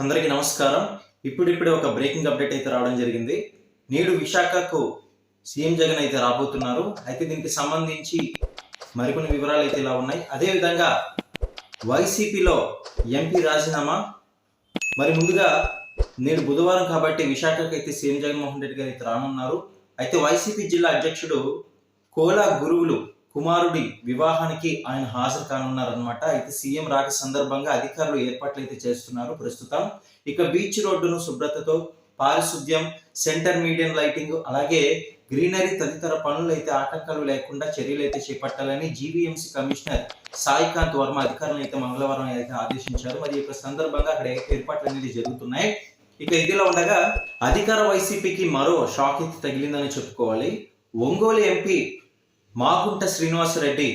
అందరికీ నమస్కారం. ఇప్పుడిప్పుడే ఒక బ్రేకింగ్ అప్డేట్ అయితే రావడం జరిగింది. నేడు విశాఖకు సీఎం జగన్ అయితే రాబోతున్నారు. అయితే దీనికి సంబంధించి మరికొన్ని వివరాలు అయితే ఇలా ఉన్నాయి. అదేవిధంగా వైసీపీలో ఎంపీ రాజీనామా. మరి ముందుగా నేడు బుధవారం కాబట్టి విశాఖకు అయితే సీఎం జగన్మోహన్ రెడ్డి గారు అయితే రానున్నారు. అయితే వైసీపీ జిల్లా అధ్యక్షుడు కోలా గురువులు కుమారుడి వివాహానికి ఆయన హాజరు కానున్నారనమాట అయితే సీఎం రాక సందర్భంగా అధికారులు ఏర్పాట్లు అయితే చేస్తున్నారు. ప్రస్తుతం ఇక బీచ్ రోడ్డును శుభ్రతతో పారిశుద్ధ్యం సెంటర్ మీడియం లైటింగ్ అలాగే గ్రీనరీ తదితర పనులు అయితే ఆటంకాలు లేకుండా చర్యలు అయితే చేపట్టాలని జీవీఎంసీ కమిషనర్ సాయికాంత్ వర్మ అధికారులను అయితే మంగళవారం అయితే ఆదేశించారు. మరి ఈ యొక్క సందర్భంగా అక్కడ ఏర్పాట్లు అనేది జరుగుతున్నాయి? ఇక ఇదిలో ఉండగా అధికార వైసీపీకి మరో షాక్ అయితే తగిలిందని చెప్పుకోవాలి. ఒంగోలు ఎంపీ మాగుంట శ్రీనివాసరెడ్డి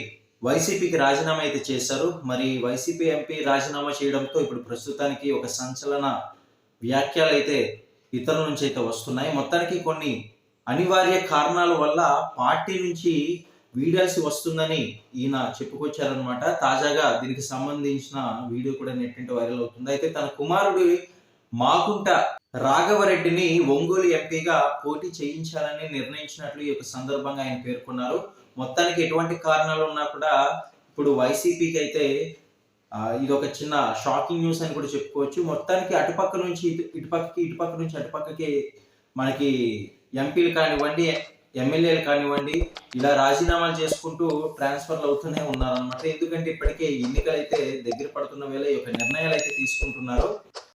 వైసీపీకి రాజీనామా అయితే చేశారు. మరి వైసీపీ ఎంపీ రాజీనామా చేయడంతో ఇప్పుడు ప్రస్తుతానికి ఒక సంచలన వ్యాఖ్యలు అయితే ఇతరుల నుంచి అయితే వస్తున్నాయి. మొత్తానికి కొన్ని అనివార్య కారణాల వల్ల పార్టీ నుంచి వీడాల్సి వస్తుందని ఈయన చెప్పుకొచ్చారనమాట తాజాగా దీనికి సంబంధించిన వీడియో కూడా నెట్టింటి వైరల్ అవుతుంది. అయితే తన కుమారుడు మాకుంట రాఘవరెడ్డిని ఒంగోలు ఎంపీగా పోటీ చేయించాలని నిర్ణయించినట్లు ఈ యొక్క సందర్భంగా ఆయన పేర్కొన్నారు. మొత్తానికి ఎటువంటి కారణాలు ఉన్నా కూడా ఇప్పుడు వైసీపీకి అయితే ఇది ఒక చిన్న షాకింగ్ న్యూస్ అని కూడా చెప్పుకోవచ్చు. మొత్తానికి అటుపక్క నుంచి ఇటుపక్కకి ఇటుపక్క నుంచి అటుపక్కకి మనకి ఎంపీలు కానివ్వండి ఎమ్మెల్యేలు కానివ్వండి ఇలా రాజీనామాలు చేసుకుంటూ ట్రాన్స్ఫర్లు అవుతూనే ఉన్నారనమాట ఎందుకంటే ఇప్పటికే ఎన్నికలు అయితే దగ్గర పడుతున్న వేళ ఈ యొక్క నిర్ణయాలు అయితే తీసుకుంటున్నారు.